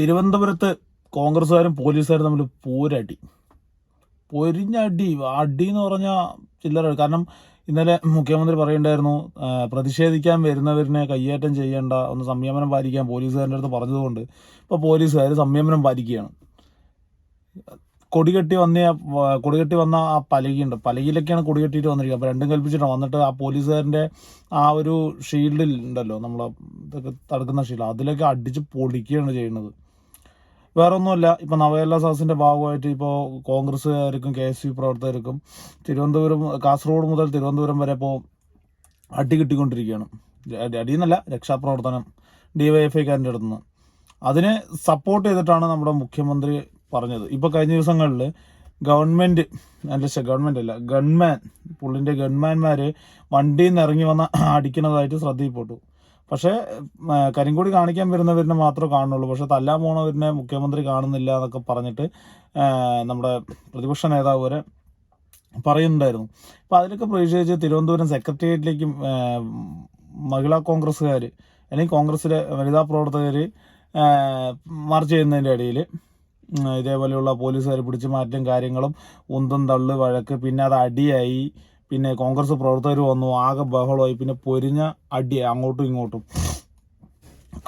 തിരുവനന്തപുരത്ത് കോൺഗ്രസ്സുകാരും പോലീസുകാരും തമ്മിൽ പോരടി. പൊരിഞ്ഞടി. അടി എന്ന് പറഞ്ഞാൽ ചില്ലറ. കാരണം ഇന്നലെ മുഖ്യമന്ത്രി പറയുണ്ടായിരുന്നു പ്രതിഷേധിക്കാൻ വരുന്നവരിനെ കയ്യേറ്റം ചെയ്യേണ്ട ഒന്ന് സംയമനം പാലിക്കാൻ പോലീസുകാരുടെ അടുത്ത് പറഞ്ഞതുകൊണ്ട് ഇപ്പോൾ പോലീസുകാർ സംയമനം പാലിക്കുകയാണ്. കൊടികെട്ടി വന്ന കൊടികെട്ടി വന്ന ആ പലകയുണ്ട്. പലകയിലൊക്കെയാണ് കൊടികെട്ടിയിട്ട് വന്നിരിക്കുന്നത്. അപ്പോൾ രണ്ടും കൽപ്പിച്ചിട്ടാണ്. വന്നിട്ട് ആ പോലീസുകാരന്റെ ആ ഒരു ഷീൽഡിൽ ഉണ്ടല്ലോ നമ്മളെ ഇതൊക്കെ തടുക്കുന്ന ഷീൽഡ്. അതിലൊക്കെ അടിച്ച് പൊളിക്കുകയാണ് ചെയ്യുന്നത്. വേറെ ഒന്നുമല്ല ഇപ്പം നവകേരള സദസ്സിന്റെ ഭാഗമായിട്ട് ഇപ്പോൾ കോൺഗ്രസ്സുകാർക്കും കെ എസ് യു പ്രവർത്തകർക്കും തിരുവനന്തപുരം കാസർഗോഡ് മുതൽ തിരുവനന്തപുരം വരെ ഇപ്പോൾ അടി കിട്ടിക്കൊണ്ടിരിക്കുകയാണ്. അടി അടിയെന്നല്ല രക്ഷാപ്രവർത്തനം ഡി വൈ എഫ് ഐക്കാരന്റെ അടുത്ത് നിന്ന് അതിനെ സപ്പോർട്ട് ചെയ്തിട്ടാണ് നമ്മുടെ മുഖ്യമന്ത്രി പറഞ്ഞത്. ഇപ്പോൾ കഴിഞ്ഞ ദിവസങ്ങളിൽ ഗവൺമെന്റ് അല്ല ഗവൺമെന്റ് അല്ല ഗൺമാൻ പുള്ളിന്റെ ഗൺമാൻമാർ വണ്ടിയിൽ നിന്ന് ഇറങ്ങി വന്ന അടിക്കുന്നതായിട്ട് ശ്രദ്ധയിൽപ്പെട്ടു. പക്ഷേ കരിങ്കൊടി കാണിക്കാൻ വരുന്നവരിനെ മാത്രമേ കാണുള്ളൂ പക്ഷെ തല്ലാൻ പോണവരിനെ മുഖ്യമന്ത്രി കാണുന്നില്ല എന്നൊക്കെ പറഞ്ഞിട്ട് നമ്മുടെ പ്രതിപക്ഷ നേതാവ് വരെ പറയുന്നുണ്ടായിരുന്നു. അപ്പോൾ അതിലൊക്കെ പ്രതിഷേധിച്ച് തിരുവനന്തപുരം സെക്രട്ടേറിയറ്റിലേക്ക് മഹിളാ കോൺഗ്രസ്സുകാർ അല്ലെങ്കിൽ കോൺഗ്രസ്സിലെ വനിതാ പ്രവർത്തകർ മാർച്ച് ചെയ്യുന്നതിന്റെ ഇടയിൽ ഇതേപോലെയുള്ള പോലീസുകാർ പിടിച്ചു മാറ്റം കാര്യങ്ങളും ഉന്തം തള്ളു വഴക്ക് പിന്നെ അത് അടിയായി പിന്നെ കോൺഗ്രസ് പ്രവർത്തകർ വന്നു ആകെ ബഹളമായി. പിന്നെ പൊരിഞ്ഞ അടി അങ്ങോട്ടും ഇങ്ങോട്ടും.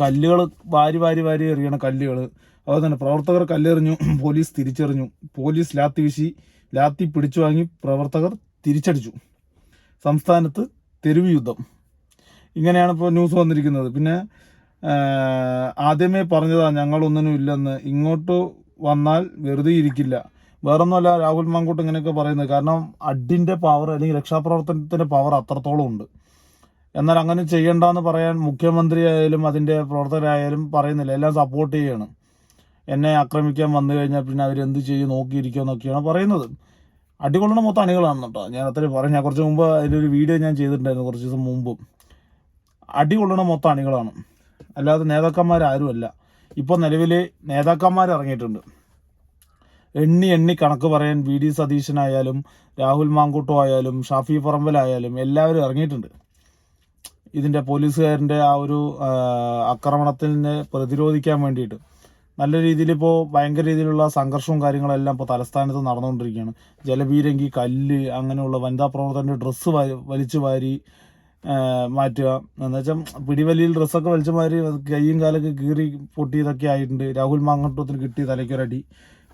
കല്ലുകൾ വാരി വാരി വാരി എറിയണ കല്ലുകൾ അതുപോലെ തന്നെ പ്രവർത്തകർ കല്ലെറിഞ്ഞു പോലീസ് തിരിച്ചെറിഞ്ഞു. പോലീസ് ലാത്തി വീശി ലാത്തി പിടിച്ചു വാങ്ങി പ്രവർത്തകർ തിരിച്ചടിച്ചു. സംസ്ഥാനത്ത് തെരുവ് യുദ്ധം. ഇങ്ങനെയാണ് ഇപ്പോൾ ന്യൂസ് വന്നിരിക്കുന്നത്. പിന്നെ ആദ്യമേ പറഞ്ഞതാണ് ഞങ്ങളൊന്നിനും ഇല്ലെന്ന്. ഇങ്ങോട്ട് വന്നാൽ വെറുതെ ഇരിക്കില്ല. വേറൊന്നുമല്ല രാഹുൽ മാങ്കൂട്ട് ഇങ്ങനെയൊക്കെ പറയുന്നത്. കാരണം അഡിന്റെ പവർ അല്ലെങ്കിൽ രക്ഷാപ്രവർത്തനത്തിന്റെ പവർ അത്രത്തോളം ഉണ്ട്. എന്നാൽ അങ്ങനെ ചെയ്യണ്ടെന്ന് പറയാൻ മുഖ്യമന്ത്രി ആയാലും അതിന്റെ പ്രവർത്തകരായാലും പറയുന്നില്ല. എല്ലാം സപ്പോർട്ട് ചെയ്യാണ്. എന്നെ ആക്രമിക്കാൻ വന്നു കഴിഞ്ഞാൽ പിന്നെ അവരെന്ത് ചെയ്യും നോക്കിയിരിക്കുക എന്നൊക്കെയാണ് പറയുന്നത്. അടികൊള്ളണ മൊത്തം അണികളാണ് കേട്ടോ. ഞാൻ പറഞ്ഞു ഞാൻ കുറച്ച് മുമ്പ് അതിലൊരു വീഡിയോ ഞാൻ ചെയ്തിട്ടുണ്ടായിരുന്നു കുറച്ച് ദിവസം മുമ്പ്. അടികൊള്ളണ മൊത്തം അണികളാണ്. അല്ലാതെ നേതാക്കന്മാരാരുമല്ല. ഇപ്പോൾ നിലവിൽ നേതാക്കന്മാർ ഇറങ്ങിയിട്ടുണ്ട് എണ്ണി എണ്ണി കണക്ക് പറയാൻ വി ഡി സതീശനായാലും രാഹുൽ മാങ്കൂട്ടോ ആയാലും ഷാഫി പറമ്പലായാലും എല്ലാവരും ഇറങ്ങിയിട്ടുണ്ട്. ഇതിന്റെ പോലീസുകാരന്റെ ആ ഒരു ആക്രമണത്തിനെ പ്രതിരോധിക്കാൻ വേണ്ടിയിട്ട്. നല്ല രീതിയിൽ ഇപ്പോൾ ഭയങ്കര രീതിയിലുള്ള സംഘർഷവും കാര്യങ്ങളെല്ലാം ഇപ്പോൾ തലസ്ഥാനത്ത് നടന്നുകൊണ്ടിരിക്കുകയാണ്. ജലബീരങ്കി കല്ല് അങ്ങനെയുള്ള വനിതാ പ്രവർത്തകന്റെ ഡ്രസ്സ് വലിച്ചു വാരി മാറ്റുക. എന്ന് വെച്ചാൽ പിടിവലിയിൽ ഡ്രസ്സൊക്കെ വലിച്ചു മാറി കയ്യും കാലൊക്കെ കീറി പൊട്ടിയതൊക്കെ ആയിട്ടുണ്ട്. രാഹുൽ മാങ്ങട്ടത്തിന് കിട്ടി തലയ്ക്കൊരടി.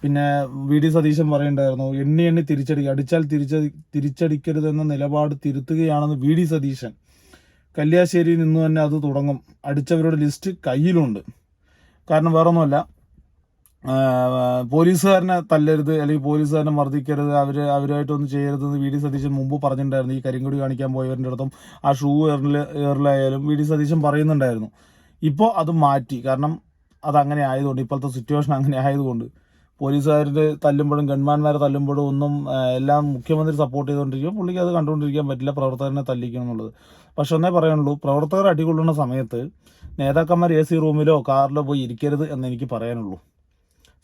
പിന്നെ വി ഡി സതീശൻ പറയുണ്ടായിരുന്നു എണ്ണി എണ്ണി തിരിച്ചടിക്കുക അടിച്ചാൽ തിരിച്ച തിരിച്ചടിക്കരുതെന്ന നിലപാട് തിരുത്തുകയാണെന്ന് വി ഡി സതീശൻ. കല്യാശ്ശേരിയിൽ നിന്ന് തന്നെ അത് തുടങ്ങും. അടിച്ചവരുടെ ലിസ്റ്റ് കയ്യിലുണ്ട്. കാരണം വേറൊന്നുമല്ല പോലീസുകാരനെ തല്ലരുത് അല്ലെങ്കിൽ പോലീസുകാരനെ മർദ്ദിക്കരുത് അവർ അവരുമായിട്ടൊന്നും ചെയ്യരുതെന്ന് വി ഡി സതീശൻ മുമ്പ് പറഞ്ഞിട്ടുണ്ടായിരുന്നു. ഈ കരിങ്കൊടി കാണിക്കാൻ പോയവരുടെ അടുത്തും ആ ഷൂ എറിൽ എറിലായാലും വി ഡി സതീശൻ പറയുന്നുണ്ടായിരുന്നു. ഇപ്പോൾ അത് മാറ്റി. കാരണം അതങ്ങനെ ആയതുകൊണ്ട് ഇപ്പോഴത്തെ സിറ്റുവേഷൻ അങ്ങനെ ആയതുകൊണ്ട് പോലീസുകാരുടെ തല്ലുമ്പോഴും ഗൺമാന്മാരെ തല്ലുമ്പോഴും ഒന്നും എല്ലാം മുഖ്യമന്ത്രി സപ്പോർട്ട് ചെയ്തുകൊണ്ടിരിക്കും പുള്ളിക്ക് അത് കണ്ടുകൊണ്ടിരിക്കാൻ പറ്റില്ല പ്രവർത്തകനെ തല്ലിക്കണം എന്നുള്ളത്. പക്ഷെ ഒന്നേ പറയാനുള്ളൂ പ്രവർത്തകർ അടികൊള്ളുന്ന സമയത്ത് നേതാക്കന്മാർ എ സി റൂമിലോ കാറിലോ പോയി ഇരിക്കരുത് എന്ന് എനിക്ക് പറയാനുള്ളൂ.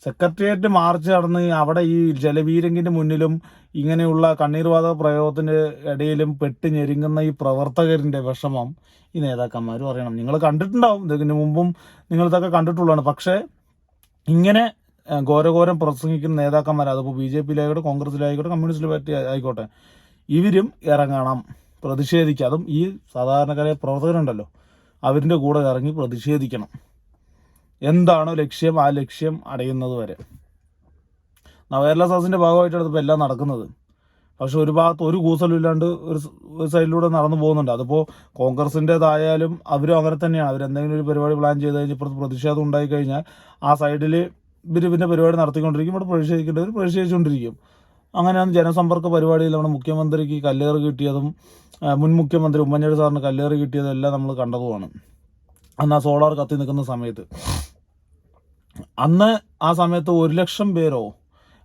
സെക്രട്ടേറിയറ്റ് മാർച്ച് നടന്ന് അവിടെ ഈ ജലവീരങ്കിന്റെ മുന്നിലും ഇങ്ങനെയുള്ള കണ്ണീർവാതക പ്രയോഗത്തിന്റെ ഇടയിലും പെട്ട് ഞെരുങ്ങുന്ന ഈ പ്രവർത്തകരിന്റെ വിഷമം ഈ നേതാക്കന്മാർ അറിയണം. നിങ്ങൾ കണ്ടിട്ടുണ്ടാവും ഇതിന് മുമ്പും നിങ്ങൾ ഇതൊക്കെ കണ്ടിട്ടുള്ളതാണ്. പക്ഷേ ഇങ്ങനെ ഘോരഘോരം പ്രസംഗിക്കുന്ന നേതാക്കന്മാർ അതിപ്പോൾ ബി ജെ പിയിലായിക്കോട്ടെ കോൺഗ്രസിലായിക്കോട്ടെ കമ്മ്യൂണിസ്റ്റ് പാർട്ടി ആയിക്കോട്ടെ. ഇവരും ഇറങ്ങണം പ്രതിഷേധിക്കുക. അതും ഈ സാധാരണക്കാരെ പ്രവർത്തകരുണ്ടല്ലോ. അവരിന്റെ കൂടെ ഇറങ്ങി പ്രതിഷേധിക്കണം. എന്താണോ ലക്ഷ്യം? ആ ലക്ഷ്യം അടയുന്നത് വരെ. നവകേരള സദസ്സിന്റെ ഭാഗമായിട്ടാണ് ഇപ്പോൾ എല്ലാം നടക്കുന്നത്. പക്ഷെ ഒരു ഭാഗത്ത് ഒരു കൂസലും ഇല്ലാണ്ട് ഒരു സൈഡിലൂടെ നടന്നു പോകുന്നുണ്ട്. അതിപ്പോൾ കോൺഗ്രസിന്റെതായാലും അവരും അങ്ങനെ തന്നെയാണ്. അവരെന്തെങ്കിലും ഒരു പരിപാടി പ്ലാൻ ചെയ്ത് കഴിഞ്ഞ് ഇപ്പുറത്ത് പ്രതിഷേധം ഉണ്ടായി കഴിഞ്ഞാൽ ആ സൈഡിൽ ഇവർ പിന്നെ പരിപാടി നടത്തിക്കൊണ്ടിരിക്കും ഇവിടെ പ്രതിഷേധിക്കേണ്ടവർ പ്രതിഷേധിച്ചുകൊണ്ടിരിക്കും. അങ്ങനെയാണ് ജനസമ്പർക്ക പരിപാടിയിൽ നമ്മുടെ മുഖ്യമന്ത്രിക്ക് കല്ലേറ് കിട്ടിയതും മുൻ മുഖ്യമന്ത്രി ഉമ്മൻചാണ്ടി സാറിന് കല്ലേറ് കിട്ടിയതും എല്ലാം നമ്മൾ കണ്ടതുമാണ്. അന്ന് ആ സോളാർ കത്തി നിൽക്കുന്ന സമയത്ത്. അന്ന് ആ സമയത്ത് ഒരു ലക്ഷം പേരോ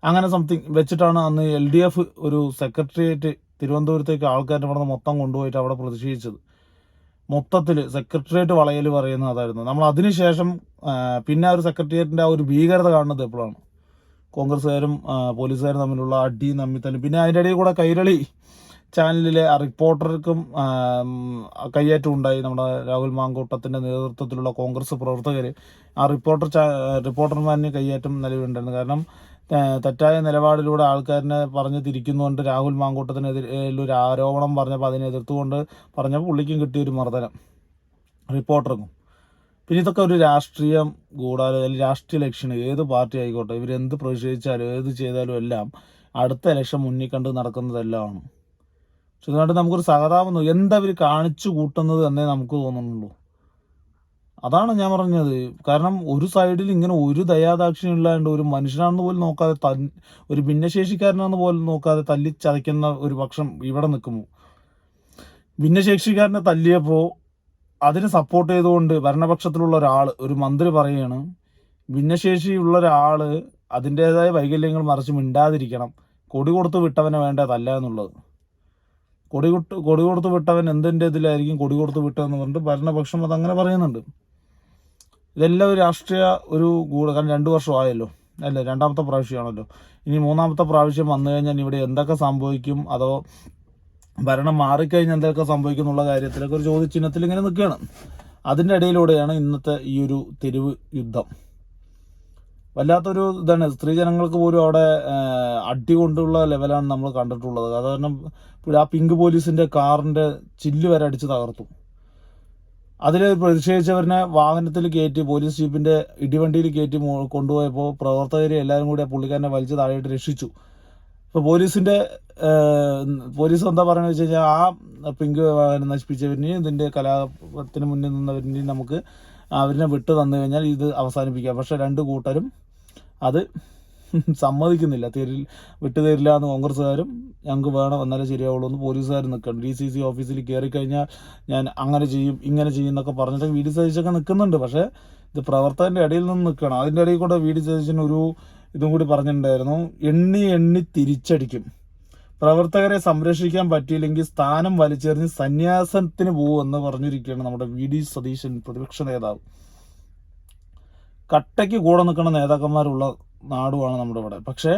അങ്ങനെ സംതിങ് വെച്ചിട്ടാണ് അന്ന് എൽ ഡി എഫ് ഒരു സെക്രട്ടേറിയറ്റ് തിരുവനന്തപുരത്തേക്ക് ആൾക്കാരുടെ അവിടെ മൊത്തം കൊണ്ടുപോയിട്ട് അവിടെ പ്രതിഷേധിച്ചത്. മൊത്തത്തിൽ സെക്രട്ടേറിയറ്റ് വളയൽ പറയുന്നത് അതായിരുന്നു. നമ്മൾ അതിനുശേഷം പിന്നെ ആ ഒരു സെക്രട്ടേറിയറ്റിന്റെ ആ ഒരു ഭീകരത കാണുന്നത് എപ്പോഴാണ്? കോൺഗ്രസ്സുകാരും പോലീസുകാരും തമ്മിലുള്ള അടി തമ്മിൽ തന്നെ. പിന്നെ അതിന്റെ ഇടയിൽ കൂടെ കൈരളി ചാനലിലെ ആ റിപ്പോർട്ടർക്കും കയ്യേറ്റം ഉണ്ടായി. നമ്മുടെ രാഹുൽ മാങ്കൂട്ടത്തിന്റെ നേതൃത്വത്തിലുള്ള കോൺഗ്രസ് പ്രവർത്തകർ ആ റിപ്പോർട്ടർ ചാ റിപ്പോർട്ടർമാരിന് കയ്യേറ്റം നിലവിലുണ്ടായിരുന്നു. കാരണം തെറ്റായ നിലപാടിലൂടെ ആൾക്കാരനെ പറഞ്ഞ് തിരിക്കുന്നുകൊണ്ട് രാഹുൽ മാങ്കൂട്ടത്തിനെതിരെ ഒരു ആരോപണം പറഞ്ഞപ്പോൾ അതിനെ എതിർത്തുകൊണ്ട് പറഞ്ഞപ്പോൾ പുള്ളിക്കും കിട്ടിയ ഒരു മർദ്ദനം. റിപ്പോർട്ടർക്കും പിന്നെ ഇതൊക്കെ ഒരു രാഷ്ട്രീയം കൂടാതെ അല്ലെങ്കിൽ രാഷ്ട്രീയ ലക്ഷ്യം ഏത് പാർട്ടി ആയിക്കോട്ടെ ഇവരെന്ത് പ്രതിഷേധിച്ചാലും ഏത് ചെയ്താലും എല്ലാം അടുത്ത ഇലക്ഷൻ മുന്നിൽ കണ്ട് നടക്കുന്നതെല്ലാമാണ്. പക്ഷെ അതുകൊണ്ട് നമുക്കൊരു സഹതാപം എന്താ ഇവർ കാണിച്ചു കൂട്ടുന്നത് എന്നേ നമുക്ക് തോന്നുന്നുള്ളൂ. അതാണ് ഞാൻ പറഞ്ഞത്. കാരണം ഒരു സൈഡിൽ ഇങ്ങനെ ഒരു ദയാദാക്ഷിണ്യം ഇല്ലാണ്ട് ഒരു മനുഷ്യനാണെന്ന് പോലും നോക്കാതെ ഒരു ഭിന്നശേഷിക്കാരനാണെന്ന് പോലും നോക്കാതെ തല്ലി ചതയ്ക്കുന്ന ഒരു പക്ഷം ഇവിടെ നിൽക്കുമോ ഭിന്നശേഷിക്കാരനെ തല്ലിയപ്പോൾ അതിന് സപ്പോർട്ട് ചെയ്തുകൊണ്ട് ഭരണപക്ഷത്തിലുള്ള ഒരാൾ ഒരു മന്ത്രി പറയുകയാണ് ഭിന്നശേഷിയുള്ള ഒരാൾ അതിന്റേതായ വൈകല്യങ്ങൾ മറിച്ച് മിണ്ടാതിരിക്കണം. കൊടി കൊടുത്ത് വിട്ടവനെ വേണ്ടതല്ല എന്നുള്ളത്. കൊടി കൊടുത്ത് കൊടി കൊടുത്ത് വിട്ടവൻ എന്തിന്റെ ഇതിലായിരിക്കും കൊടി കൊടുത്ത് വിട്ടതെന്ന് പറഞ്ഞിട്ട് ഭരണപക്ഷം അതങ്ങനെ പറയുന്നുണ്ട്. ഇതെല്ലാം ഒരു രാഷ്ട്രീയ ഒരു ഗൂഢ കാരണം രണ്ട് വർഷമായല്ലോ. അല്ല? രണ്ടാമത്തെ പ്രാവശ്യമാണല്ലോ. ഇനി മൂന്നാമത്തെ പ്രാവശ്യം വന്നു കഴിഞ്ഞാൽ ഇവിടെ എന്തൊക്കെ സംഭവിക്കും? അതോ ഭരണം മാറിക്കഴിഞ്ഞാൽ എന്തൊക്കെ സംഭവിക്കും എന്നുള്ള കാര്യത്തിലൊക്കെ ഒരു ചോദ്യചിഹ്നത്തിൽ ഇങ്ങനെ നിൽക്കുകയാണ്. അതിന്റെ ഇടയിലൂടെയാണ് ഇന്നത്തെ ഈ ഒരു തെരുവ് യുദ്ധം. വല്ലാത്തൊരു ഇതാണ്. സ്ത്രീ ജനങ്ങൾക്ക് പോലും അവിടെ അടി കൊണ്ടുള്ള ലെവലാണ് നമ്മൾ കണ്ടിട്ടുള്ളത്. അത് കാരണം ആ പിങ്ക് പോലീസിന്റെ കാറിന്റെ ചില്ല് വരെ അടിച്ച് തകർത്തു. അതിൽ പ്രതിഷേധിച്ചവരനെ വാഹനത്തിൽ കയറ്റി പോലീസ് ജീപ്പിന്റെ ഇടിവണ്ടിയിൽ കയറ്റി കൊണ്ടുപോയപ്പോൾ പ്രവർത്തകരെ എല്ലാവരും കൂടി പുള്ളിക്കാരനെ വലിച്ചു താഴെയിട്ട് രക്ഷിച്ചു. ഇപ്പോൾ പോലീസിന്റെ പോലീസ് എന്താ പറയുന്നത് വെച്ച് കഴിഞ്ഞാൽ ആ പിങ്ക് വാഹനം നശിപ്പിച്ചവരിനെയും ഇതിന്റെ കലാപത്തിന് മുന്നിൽ നിന്നവരിനെയും നമുക്ക് അവരിനെ വിട്ടു തന്നു കഴിഞ്ഞാൽ ഇത് അവസാനിപ്പിക്കാം. പക്ഷെ രണ്ട് കൂട്ടരും അത് സമ്മതിക്കുന്നില്ല. തരിൽ വിട്ടു തരില്ല എന്ന് കോൺഗ്രസ്സുകാരും ഞങ്ങൾക്ക് വേണം എന്നാലേ ശരിയാവുള്ളൂ എന്ന് പോലീസുകാർ നിൽക്കണം ഡി സി സി ഓഫീസിൽ കയറി കഴിഞ്ഞാൽ ഞാൻ അങ്ങനെ ചെയ്യും ഇങ്ങനെ ചെയ്യും എന്നൊക്കെ പറഞ്ഞിട്ട് വി ഡി നിൽക്കുന്നുണ്ട്. പക്ഷേ ഇത് പ്രവർത്തകന്റെ ഇടയിൽ നിന്ന് നിൽക്കണം അതിന്റെ ഇടയിൽ കൂടെ വി ഡി ഒരു ഇതും കൂടി പറഞ്ഞിട്ടുണ്ടായിരുന്നു. എണ്ണി എണ്ണി തിരിച്ചടിക്കും. പ്രവർത്തകരെ സംരക്ഷിക്കാൻ പറ്റിയില്ലെങ്കിൽ സ്ഥാനം വലിച്ചെറിഞ്ഞ് സന്യാസത്തിന് പോകുമെന്ന് പറഞ്ഞിരിക്കുകയാണ് നമ്മുടെ വി ഡി സതീശൻ പ്രതിപക്ഷ നേതാവ്. കട്ടയ്ക്ക് കൂടെ നിൽക്കുന്ന നേതാക്കന്മാരുള്ള നാടുമാണ് നമ്മുടെ ഇവിടെ. പക്ഷേ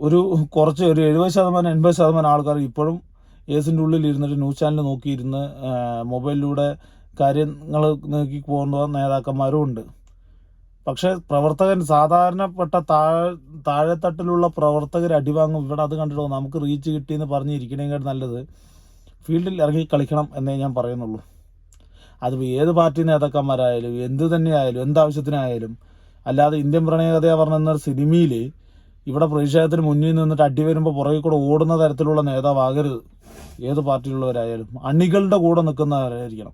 ഒരു കുറച്ച് ഒരു എഴുപത് ശതമാനം എൺപത് ശതമാനം ആൾക്കാർ ഇപ്പോഴും ഏസിന്റെ ഉള്ളിൽ ഇരുന്നിട്ട് ന്യൂസ് ചാനൽ നോക്കിയിരുന്ന് മൊബൈലിലൂടെ കാര്യങ്ങൾ നോക്കി പോകുന്ന നേതാക്കന്മാരും ഉണ്ട്. പക്ഷേ പ്രവർത്തകൻ സാധാരണപ്പെട്ട താഴെ താഴെത്തട്ടിലുള്ള പ്രവർത്തകർ അടിവാങ്ങും ഇവിടെ അത് കണ്ടിട്ട് നമുക്ക് റീച്ച് കിട്ടിയെന്ന് പറഞ്ഞിരിക്കണേക്കാൾ നല്ലത്. ഫീൽഡിൽ ഇറങ്ങി കളിക്കണം എന്നേ ഞാൻ പറയുന്നുള്ളൂ. അതിപ്പോൾ ഏത് പാർട്ടി നേതാക്കന്മാരായാലും എന്ത് തന്നെയായാലും എന്താവശ്യത്തിനായാലും അല്ലാതെ ഇന്ത്യൻ പ്രണയകഥ പറഞ്ഞ സിനിമയിൽ ഇവിടെ പ്രതിഷേധത്തിന് മുന്നിൽ നിന്നിട്ട് അടി വരുമ്പോൾ പുറകെ കൂടെ ഓടുന്ന തരത്തിലുള്ള നേതാവാകരുത്. ഏത് പാർട്ടിയിലുള്ളവരായാലും. അണികളുടെ കൂടെ നിൽക്കുന്നവരായിരിക്കണം.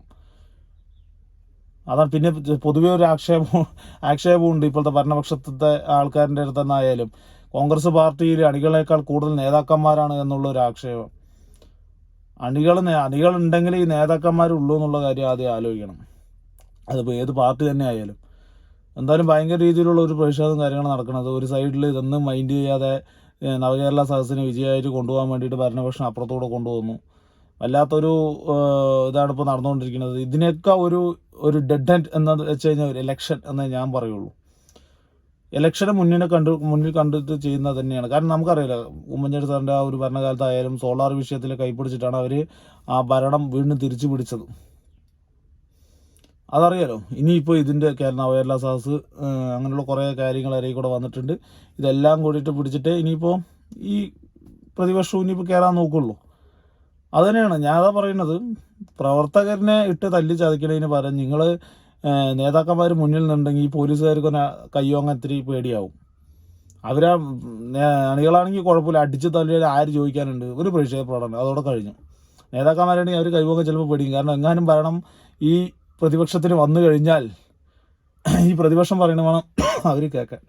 അതാണ് പിന്നെ പൊതുവെ ഒരു ആക്ഷേപം ആക്ഷേപമുണ്ട് ഇപ്പോഴത്തെ ഭരണപക്ഷത്തെ ആൾക്കാരുടെ അടുത്ത് കോൺഗ്രസ് പാർട്ടിയിൽ അണികളേക്കാൾ കൂടുതൽ നേതാക്കന്മാരാണ് എന്നുള്ള ഒരു ആക്ഷേപം. അണികൾ അണികളുണ്ടെങ്കിൽ ഈ നേതാക്കന്മാരുള്ളൂ എന്നുള്ള കാര്യം ആദ്യം ആലോചിക്കണം. അതിപ്പോൾ ഏത് പാർട്ടി തന്നെ ആയാലും. എന്തായാലും ഭയങ്കര രീതിയിലുള്ള ഒരു പ്രതിഷേധം കാര്യങ്ങൾ നടക്കുന്നത് ഒരു സൈഡിൽ ഇതൊന്നും മൈൻഡ് ചെയ്യാതെ നവകേരള സദസ്സിനെ വിജയമായിട്ട് കൊണ്ടുപോകാൻ വേണ്ടിയിട്ട് ഭരണപക്ഷം അപ്പുറത്തൂടെ കൊണ്ടുപോകുന്നു വല്ലാത്തൊരു ഇതാണ് ഇപ്പോൾ നടന്നുകൊണ്ടിരിക്കുന്നത്. ഇതിനൊക്കെ ഒരു ഒരു ഡെഡ് എൻഡ് എന്ന് വെച്ച് കഴിഞ്ഞാൽ ഒരു ഇലക്ഷൻ എന്നേ ഞാൻ പറയുള്ളൂ. ഇലക്ഷനെ മുന്നിനെ കണ്ട് മുന്നിൽ കണ്ടിട്ട് ചെയ്യുന്നത് തന്നെയാണ്. കാരണം നമുക്കറിയില്ല ഉമ്മൻചാണ്ടി സാറിന്റെ ആ ഒരു ഭരണകാലത്തായാലും സോളാർ വിഷയത്തിൽ കൈപ്പിടിച്ചിട്ടാണ് അവർ ആ ഭരണം വീണ്ടും തിരിച്ചു പിടിച്ചത്. അതറിയാലോ. ഇനിയിപ്പോൾ ഇതിന്റെ കേരള സാസ് അങ്ങനെയുള്ള കുറേ കാര്യങ്ങൾ ഇടയിൽ കൂടെ വന്നിട്ടുണ്ട്. ഇതെല്ലാം കൂടിയിട്ട് പിടിച്ചിട്ട് ഇനിയിപ്പോൾ ഈ പ്രതിപക്ഷവും ഇനിയിപ്പോൾ കയറാൻ നോക്കുള്ളൂ. അത് തന്നെയാണ് ഞാൻ അതാ പറയുന്നത്. പ്രവർത്തകരനെ ഇട്ട് തല്ലി ചതിക്കണതിന് പകരം നിങ്ങൾ നേതാക്കന്മാർ മുന്നിൽ നിന്നുണ്ടെങ്കിൽ ഈ പോലീസുകാർക്ക് ഒന്ന് അങ്ങനെ ഇത്തിരി പേടിയാവും. അവരാ അണികളാണെങ്കിൽ കുഴപ്പമില്ല. അടിച്ച് തള്ളിയാൽ ആര് ചോദിക്കാനുണ്ട്? ഒരു പ്രതിഷേധ പ്രകടനം. അതോടെ കഴിഞ്ഞു. നേതാക്കന്മാരാണെങ്കിൽ അവർ കൈവൊക്കെ ചിലപ്പോൾ പേടിക്കും കാരണം എങ്ങാനും ഭരണം ഈ പ്രതിപക്ഷത്തിന് വന്നു കഴിഞ്ഞാൽ ഈ പ്രതിപക്ഷം പറയണ വേണം അവർ കേൾക്കാൻ.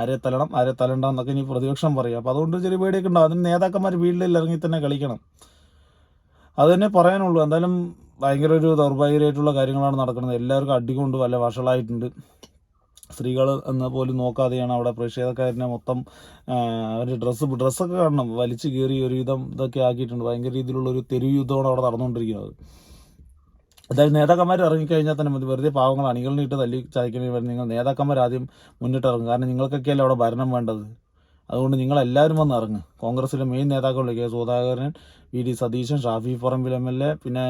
ആരെ തല്ലണം ആരെ തല്ലണ്ട എന്നൊക്കെ ഇനി പ്രതിപക്ഷം പറയും. അപ്പോൾ അതുകൊണ്ട് ചെറിയ പേടിയൊക്കെ ഉണ്ടാവും. അതിന് നേതാക്കന്മാർ വീട്ടിൽ ഇറങ്ങി തന്നെ കളിക്കണം. അത് തന്നെ പറയാനുള്ളൂ. എന്തായാലും ഭയങ്കര ഒരു ദൗർഭാഗ്യമായിട്ടുള്ള കാര്യങ്ങളാണ് നടക്കുന്നത്. എല്ലാവർക്കും അടികൊണ്ട് വല്ല വഷളായിട്ടുണ്ട്. സ്ത്രീകൾ എന്ന പോലും നോക്കാതെയാണ് അവിടെ പ്രതിഷേധക്കാരനെ മൊത്തം അവരുടെ ഡ്രസ്സ് ഡ്രസ്സൊക്കെ കാണണം. വലിച്ചു കയറി ഒരു വിധം ഇതൊക്കെ ആക്കിയിട്ടുണ്ട്. ഭയങ്കര രീതിയിലുള്ള ഒരു തെരുവ് യുദ്ധമാണ് അവിടെ നടന്നുകൊണ്ടിരിക്കുന്നത്. അതായത് നേതാക്കന്മാർ ഇറങ്ങിക്കഴിഞ്ഞാൽ തന്നെ മതി. വെറുതെ പാവങ്ങൾ അണികളിനിട്ട് തല്ലി ചതിക്കണ നിങ്ങൾ നേതാക്കന്മാർ ആദ്യം മുന്നിട്ട് ഇറങ്ങും. കാരണം നിങ്ങൾക്കൊക്കെയല്ലേ അവിടെ ഭരണം വേണ്ടത്. അതുകൊണ്ട് നിങ്ങളെല്ലാവരും വന്ന് ഇറങ്ങ്. കോൺഗ്രസിലെ main നേതാക്കളിലെ K Sudhakaran V D Satheesan Shafi Parambil M L A പിന്നെ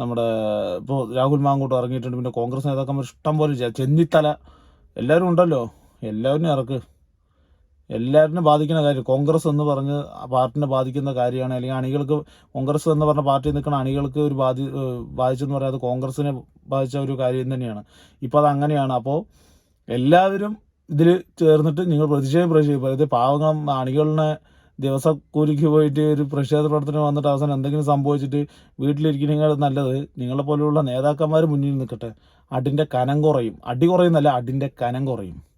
നമ്മുടെ ഇപ്പോൾ രാഹുൽ മാങ്കൂട്ട് ഇറങ്ങിയിട്ടുണ്ട്. പിന്നെ കോൺഗ്രസ് നേതാക്കന്മാർ ഇഷ്ടം പോലെ ചെന്നിത്തല. എല്ലാവരും ഉണ്ടല്ലോ. എല്ലാവരും ഇറക്ക്. എല്ലാവരിനും ബാധിക്കുന്ന കാര്യം കോൺഗ്രസ് എന്ന് പറഞ്ഞ് പാർട്ടിനെ ബാധിക്കുന്ന കാര്യമാണ് അല്ലെങ്കിൽ അണികൾക്ക് കോൺഗ്രസ് എന്ന് പറഞ്ഞ പാർട്ടി നിൽക്കുന്ന അണികൾക്ക് ഒരു ബാധി ബാധിച്ചെന്ന് പറയാം അത് കോൺഗ്രസിനെ ബാധിച്ച ഒരു കാര്യം തന്നെയാണ്. ഇപ്പോൾ അത് അങ്ങനെയാണ്. അപ്പോൾ എല്ലാവരും ഇതിൽ ചേർന്നിട്ട് നിങ്ങൾ പ്രതിഷേധം പ്രതിഷേധിക്കും അതായത് പാവങ്ങൾ അണികളിനെ ദിവസക്കൂലിക്ക് പോയിട്ട് ഒരു പ്രതിഷേധ പ്രവർത്തനം വന്നിട്ട് അവസാനം എന്തെങ്കിലും സംഭവിച്ചിട്ട് വീട്ടിലിരിക്കുന്നതിനേക്കാൾ നല്ലത്. നിങ്ങളെ പോലെയുള്ള നേതാക്കന്മാർ മുന്നിൽ നിൽക്കട്ടെ. അടിന്റെ കനം കുറയും. അടി കുറയുന്നല്ല അടിന്റെ കനം കുറയും.